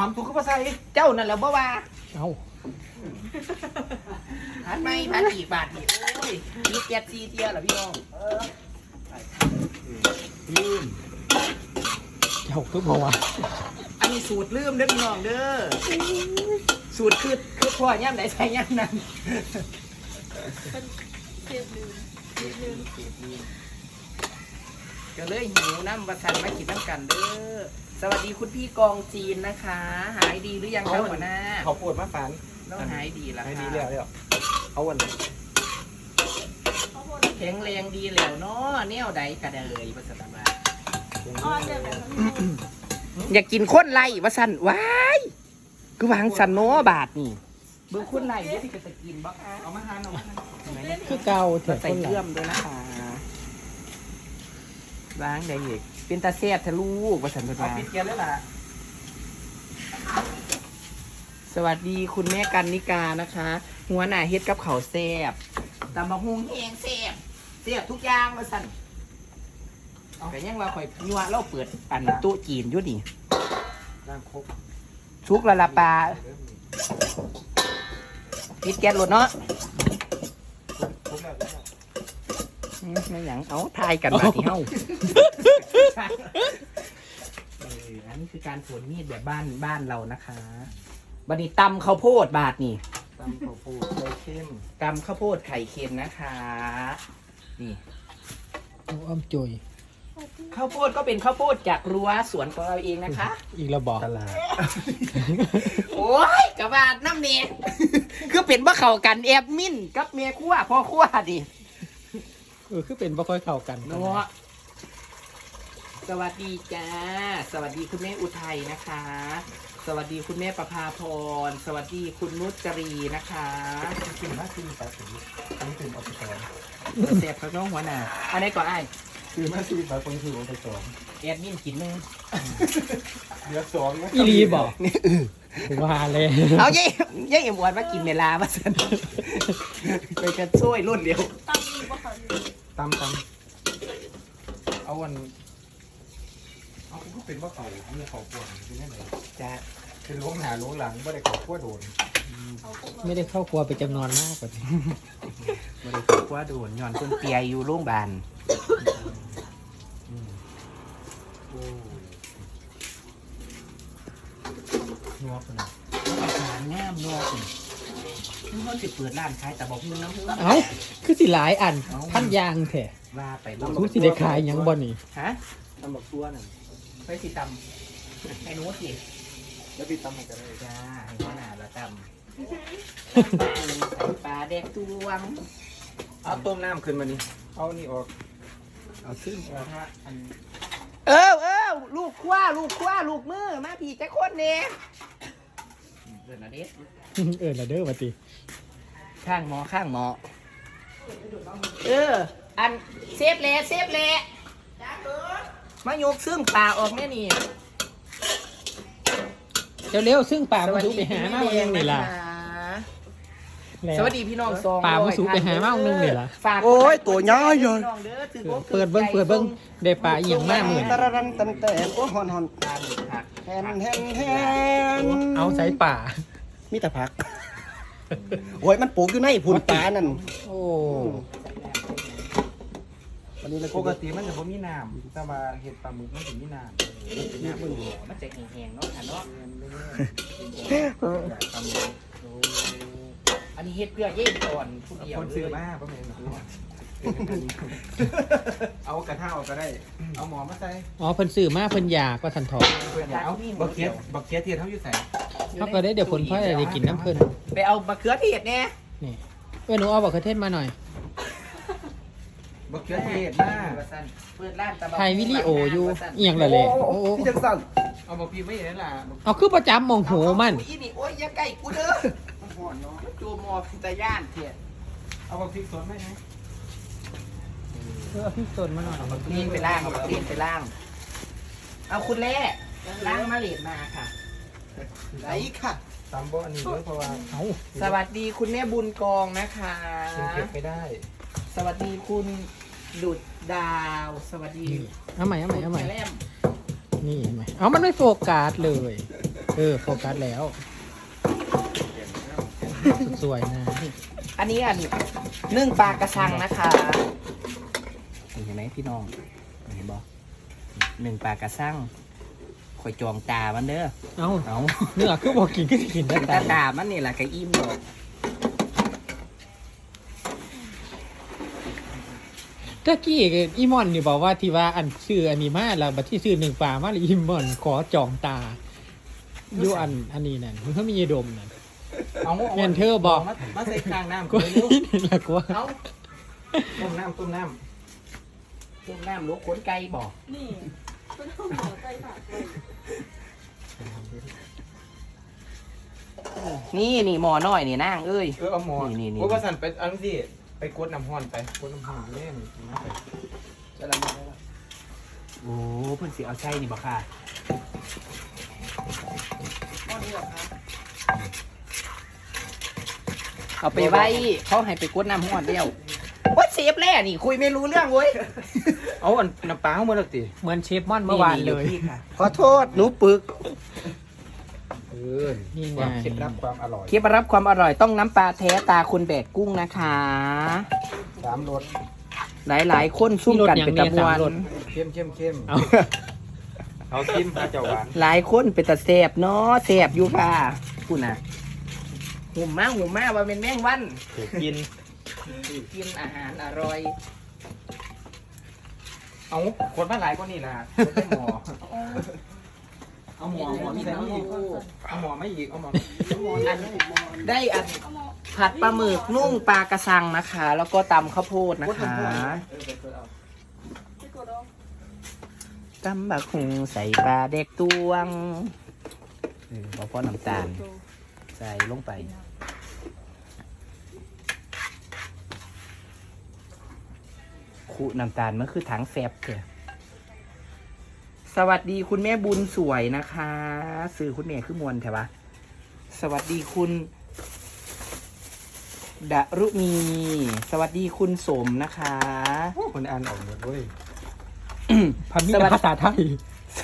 ทำถูกเข้ามาใส่เจ้านั่นแหละบ่ว่าเอาพันไม่พันอีกบาทอีกโอ้ยมีเจ็ดซีเทียเหรอพี่น้องลืมเจ้าคือบอกว่าอันนี้สูตรลืมเด้อพี่น้องเด้อสูตรคือคือพ่อย่ำไหนใส่ย่ำนั้นเสียบลืมเสียบลืมก็เลยหิวน้ำประทันมากินน้ำกันเด้อ สวัสดีคุณพี่กองจีนนะคะ หายดีหรือยังครับหัวหน้าเขาปวดมาฝันน้องหายดีแล้วให้ค่ะดีแล้วแล้วเอาวันไหนข้าวโพดแข็งแรงดีแล้วเนาะแนวใดกระเดยประสาทบาอ่อนแบบนั้นข้าวโพดอยากกินข้นไล่ว่าสันว้ายคือวางสันโนบาทนี่เบิ่งข้นไล่เดี๋ยวที่จะกินบ้าเอามาทานเอามาทานคือเก่าเถอะใส่คนเชื่อละมด้วยนะคะวางได้อีก เป็นตาแซ่บทะลูกว่าสันเป็นเอาว่าปิดเกียร์แล้วล่ะสวัสดีคุณแม่กันนิกานะคะ หัวหน้าเฮ็ดกับเขาวแซ่บตำมะฮุงแห้งแซ่บแซ่บทุกอย่างว่าสันแต่ยังว่าข่อยยัวเราเปิดอันตู้จีนอยู่นี่ร่างครบทุกละละปลา ปิดแก๊สรถเนาะ ครบแล้วครบแล้ว อืม ไม่หยังเอาทายกันมาที่เฮาเอออันนี้คือการสวนมีดแบบบ้านบ้านเรานะคะบันนี้ตำข้าวโพดบาทนี่ตำข้าวโพดไข่เข้มตำข้าวโพดไข่เค็มนะคะ นี่เอาอ้อมจุยข้าวโพดก็เป็นข้าวโพดจากรั้วสวนของเราเองนะคะ อีกระบอกตลาดโอ้ยกระบาดน้ำเนียคือเป็นว่าเขากันแอบมินกับเมียขั้วพ่อขั้วดิ เออคือเป็นบ่ค่อยเข้ากันเนาะสวัสดีจ้า สวัสดีคุณแม่อุทัยนะคะ สวัสดีคุณแม่ประภาพร สวัสดีคุณนุชจรีนะคะกินมาซีปลาสีอันนี้เป็นออปชั่นเสียบข้าวน้องหัวหน้าอันนี้ก่อนไอ้ายคือมาซีปลาคนคือออปชั่นแอดมินกินนึงเหลือสองนะอีรีบอกว่าเลยเอาเย่เย่เอ็มวอนมากินเวลามาสันไปกันช่วยรุ่นเดียว ตำตำเอาวันเอาคุณก็เป็นว่าเขาเอาเนี่ยเขาปวดเป็นยังไงจะเป็นล้วงหนาล้วงหลังไม่ได้เขาขั้วโดนเขาก็บอกไม่ได้เข้าครัวไปจำนวนมากกว่านี้บริสุทธิ์ว่าโดนย้อนต้นเปียอยู่โรงพยาบาลโอ้งอกนะอ เขาสิเปิดร้านขายแต่บอกมึงน้ำเอ้าคือสิหลายอันพันยางแท้ว่าไปรู้สิได้ขายหยังบ่นี่ฮะตำบักตัวน่ะไปสิตำไอ้หนู้สิแล้วพี่ตำมันจะได้จ้าให้หัวหน้าละตำใส่ปลาแดกตวงเอาต้มน้ำขึ้นมานี่เอานี่ออก เอาขึ้นกระทะอันเออเออลูกคว้าลูกคว้าลูกมือมาพี่จะคนเนี่ยเดินนะเด็ด เออละเด้อว่าติ ข้างหมอข้างหมอ เออ อันเซฟเละเซฟเละมายกซึ่งปลาออกแน่นี่เร็วๆซึ่งป่ามาสุกไปหามาวันนึงนี่ล่ะแล้วสวัสดีพี่น้องสองปลาผู้สูงไปหามาเอาหนึ่งเนี่ยล่ะฝากโอ้ยตัวน้อยเลยพี่น้องเด้อถือว่าเปิดเบิ้งเปิดเบิ้งได้ปลาอีหยังมากหมื่นตะรันตันแต่โอ้ฮอนฮอนปลาหมึกผักแฮนแฮนแฮนเอาใส่ป่ามีแต่ผัก โอ้ยมันปลูกอยู่ในผุนปลานั่นโอ้วันนี้เราปกติมันจะบ่มีน้ำแต่ว่าเห็ดปลาหมึกมันถึงมีน้ำน้ำมันมันจะแห้งๆเนาะค่ะเนาะอันนี้เฮ็ดเพื่อเย่ก่อนผู้เดียวคนซื้อมาประมาณเอากระทะออกก็ได้ เอาหมอมาใส่อ๋อเพิ่นซื้อมาเพิ่นอยากว่าทันทองเพื่อนเอาบักเคียดบักเคียดเทียนเท่าอยู่ใส่ เขาก็ได้เดี๋ยวผลพ่อได้กินน้ำเพิ่นไปเอามะเขือเทศเนี่ยนี่เออหนูเอาบักกระเทศมาหน่อย บักเคียดเทียนมาเปิดร้านตะบะถ่ายวิดีโออยู่เอียงละเลยโอ้โอ้พี่จังสั่นเอาบักพีไม่อย่างนั้นล่ะเอาคือประจำมองหูมันอีนี่โอ้ยอย่าใกล้กูเด้อจูมอพิตาย่านเถียเอาบักพริกสดไหมนะเออพี่สนมาหน่อยนี่ไปล่างเอาตีนไปล่าง เอาคุณแร่ล้างมะเร็ดมาค่ะ ไหนค่ะ ตำบ่อันนี้ด้วยเพราะว่าเอาสวัสดีคุณแม่บุญกองนะคะ กินเก็บไม่ได้สวัสดีคุณดุดดาว สวัสดีนี่เอาใหม่เอาใหม่เอาใหม่แม่แลมนี่เห็นไหมเอามันไม่โฟกัสเลยเอเออ โฟกัสแล้ว สวยนะ อันนี้อันนึ่งปลากระชังนะคะ เห็นไหมพี่น้องเห็นบอหนึ่งปลากระชัง คอยจองตามันเด้อเอ้าเอาเนื้อคือบอกกินก็สิกินได้ตาแต่ตามันนี่แหละกะอิ่มดอกตะกี้อีมอนนี่บอกว่าที่ว่าอันชื่ออันนี้มาแล้วบัดที่ชื่อหนึ่งป่ามาแล้วอีมอนขอจองตาอยู่อันอันนี้นั่นมันเขามียดมนั่นเอาแม่นเธอบอก มามาใส่กลางน้ำกูเร็วนี่แหละกูว่าเอาต้มน้ำต้มน้ต้มน้ำลูกขนไก่บอกนี่เป็ นข้าวหมูไก่ผัดเลยนี่นี่หมอน้อยนี่นางเอ้ยำเออเอาหมอนี่นี่ โอ้ยว่าสั่นไปอันที่ไปกดน้ำห้อนไปกดน้ำห้อนเล่นมาไปจะละมาได้ละโอ้เพิ่นสิเอาใช่นี่บ่ค่ะเอาไปไว้ เขาให้ไปกดน้ำห้อนเดียวว่าเซ ฟแล่นี่ คุยไม่รู้เรื่องเว้ย เอาอันน้ำปลาเข้ามาแล้วติเหมือนเชฟมอนเมื่อวานเลยนี่ๆค่ะขอโทษหนูปึกเออนี่ไง ความเคล็ดลับความอร่อยเคล็ดลับความอร่อยต้องน้ำปลาแท้ตาคุณแบกกุ้งนะคะ สามรสหลายๆคนซุ่มกันเป็นตะมวนเข้มเข้มเข้มเอาเอาซิมปลาเจ้าหวานหลายคนเป็นตะแสบเนาะแสบอยู่ค่ะพูดนะหุ่มมาหุ่มมาว่าเป็นแมงวันถูกกิน กินอาหารอร่อย เอาคนมาหลายกว่านี่ล่ะคนได้หมอ เอาหมอหมอมีแต่เอานี่หมอไม่อีกเอาหมออันได้อันผัดปลาหมึกนุ่งปลากระสังนะคะ แล้วก็ตำข้าวโพดนะคะไม่กดเอาตำบักหุงใส่ปลาเด็กตวงเออพอพอน้ำตาล ใส่ลงไป คูน้ำตาลมันคือถังแฟบเถอะสวัสดีคุณแม่บุญสวยนะคะสื่อคุณแม่คือมวลใช่ปะสวัสดีคุณดารุณีสวัสดีคุณสมนะคะ คนอ่านออกหมดเว้ย พันมีสวัสดี ภาษาไทย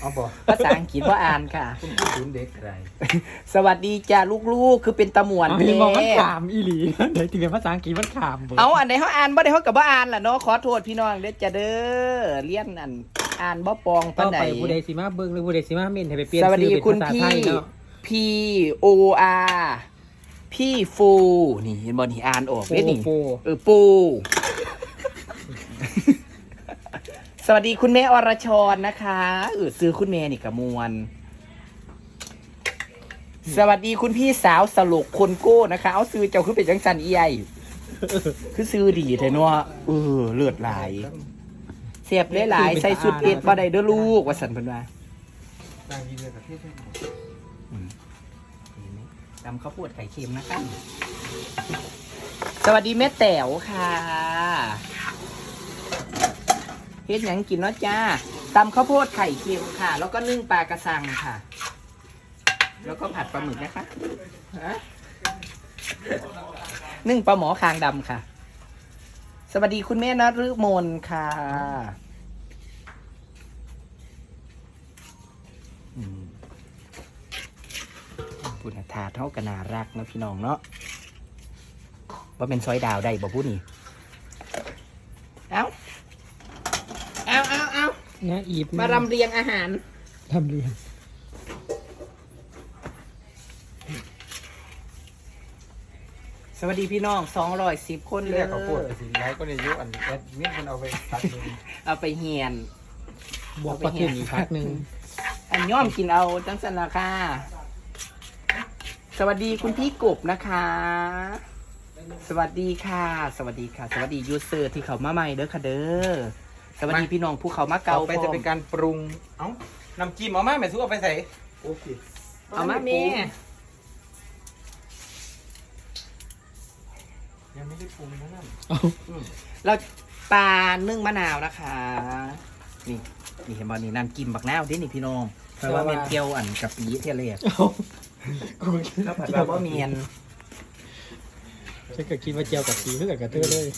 เอาบอกภาษาอังกฤษว่าอ่านค่ะ คุณพูดถึงเด็กอะไรสวัสดีจ้าลูกๆ คือเป็นตะหมวนเอาแท้เห็นบอกมันขามอีหลีเดี๋ยวถึงเป็นภาษาอังกฤษมันขามเบิดเอาอันไหนเขาอ่านบ่ได้เขากับบ่อ่านล่ะเนาะขอโทษพี่น้องเด้อจ้าเด้อเลี้ยนอันอ่านบ่ปองปาต่นอใดไปผู้ใดสิมาเบิ่งหรือผู้ใดสิมาเม่นให้ไปเปลี่ยนสวัสดีชื่อเป็นคุณภาษาพี่ ไทยเนาะ P O R พี่ฟูนี่เห็นบ่นี่อ่านออกเด้นี่โฟเออปู สวัสดีคุณแม่อรชรนะคะเออซื้อคุณแม่นี่กระมวล สวัสดีคุณพี่สาวสลกคนโก้นะคะ เอาซื้อเจ้าคือเป็นจังสันอีไอคือซื้อดีแท้เนาะเออเลือดหลายเสียบหลายๆใส่สุดเด็ดบ่ได้เด้อลูกว่าสันเพิ่นว่านางยินเลยกับเทศให้หมดตำข้าวโพดไข่เค็มนะคะ สวัสดีแม่แต๋วค่ะ เฮ็ดหยังกินเนาะจ้าตำข้าวโพดไข่เค็มค่ะ แล้วก็นึ่งปลากระสังค่ะ แล้วก็ผัดปลาหมึกนะคะฮะนึ่งปลาหมอคางดำค่ะ สวัสดีคุณแม่นฤมลค่ะพูดนะทาเท่ากันนารักนาะพี่น้องเนาะว่าเป็นซอยดาวได้บ่พูดนี่ เอาเอาเอา เอานะอีบมารำเรียงอาหารทำเรียนสวัสดีพี่น้องสองร้อยสิบคนที่เลแรยกเขาพูดไปสิไลฟ์ก็ในยุคอันแอดมิดมันเอาไปตัดเลยเอาไปเฮียน บวกประเทศอีกพักหนึ่งอันย่อมกินเอาจังสันละค่ะ สวัสดีคุณพี่กบนะคะ สวัสดีค่ะ สวัสดีค่ะ สวัสดียูเซอร์ที่เขามาใหม่เด้อค่ะเด้อ สวัสดีพี่น้องผู้เขามาเกาเกาไปจะเป็นการปรุง เอ้าน้ำจิ้มเอามาแม่สู้เอาไปใส่โอเคเอามาแม่ยังไม่ได้ปรุงนะนั่นเอาเราปลานึ่งมะนาวนะคะ นี่นี่เห็นบอลนี่น้ำกิมบักนาวเด้นี่พี่น้องแต่ว่าเมนเกียวอันกับปีเทียเลยเอากูข้าวผัดแบบว่าเมียนฉันก็คิดว่าเจียวกับสีเพื่อกับกระเทอเลย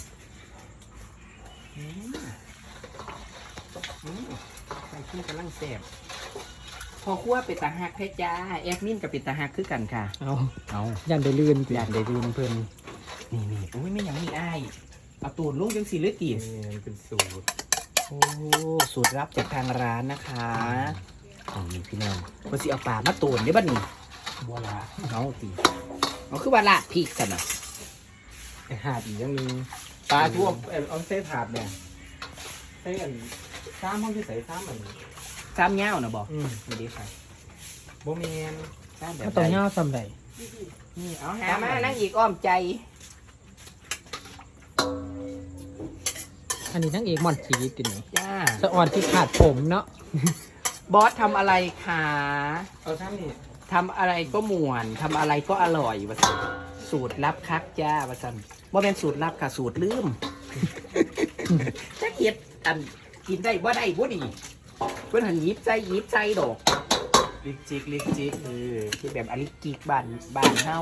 ใส่ขี้กำลังแสบพอคั่วเป็นตาหักแค่จ้าแอดมินกับเป็นตาหักคือกันค่ะ เอาเอายันได้ลื่นติอยากได้ดูนเพิ่นนี่นี่อุ้ยไม่ยังมีไอ้ายเอาตูนลุงจังสีเลยตีนี่มันเป็นสูตรโอ้สูตรลับจากทางร้านนะคะเอานี่พี่น้องคนสิเอาปลามาตูนได้บ้านี่บัวละเอาตีเอาคือว่าลาดพริกกันะไอหาดอีกอย่างหนึงปลาทั่วเอ่อเอาเส้ถาดเนี่ยใส่อัน ซ้ำห้องที่ใส่ซ้ำอันซ้ำเงาวนะบอกอืมไม่ได้ค่ะโบเมนซ้ำแบก็บต้องใดย่าซ้ำใดนี่เอาหามานั่งอีกอ้อมใจ อันนี้ทั้งเอกหมอนสีตินี่จ้า สะอ่อนที่ขาดผมเนาะบอสทำอะไรคะเอาซ้ำนี่ทำอะไรก็ม่วนทำอะไรก็อร่อยวะสันสูตรลับคักจ้าวะสันบ่เป็นสูตรลับค่ะสูตรลืมจะเก็ดอัน กินได้บ่ได้บ่ดีเพิ่นหันหยิบใจหยิบใจดอกลิกจิกลิกจิกเออที่แบบอลิกิกบ้านบ้านเฮา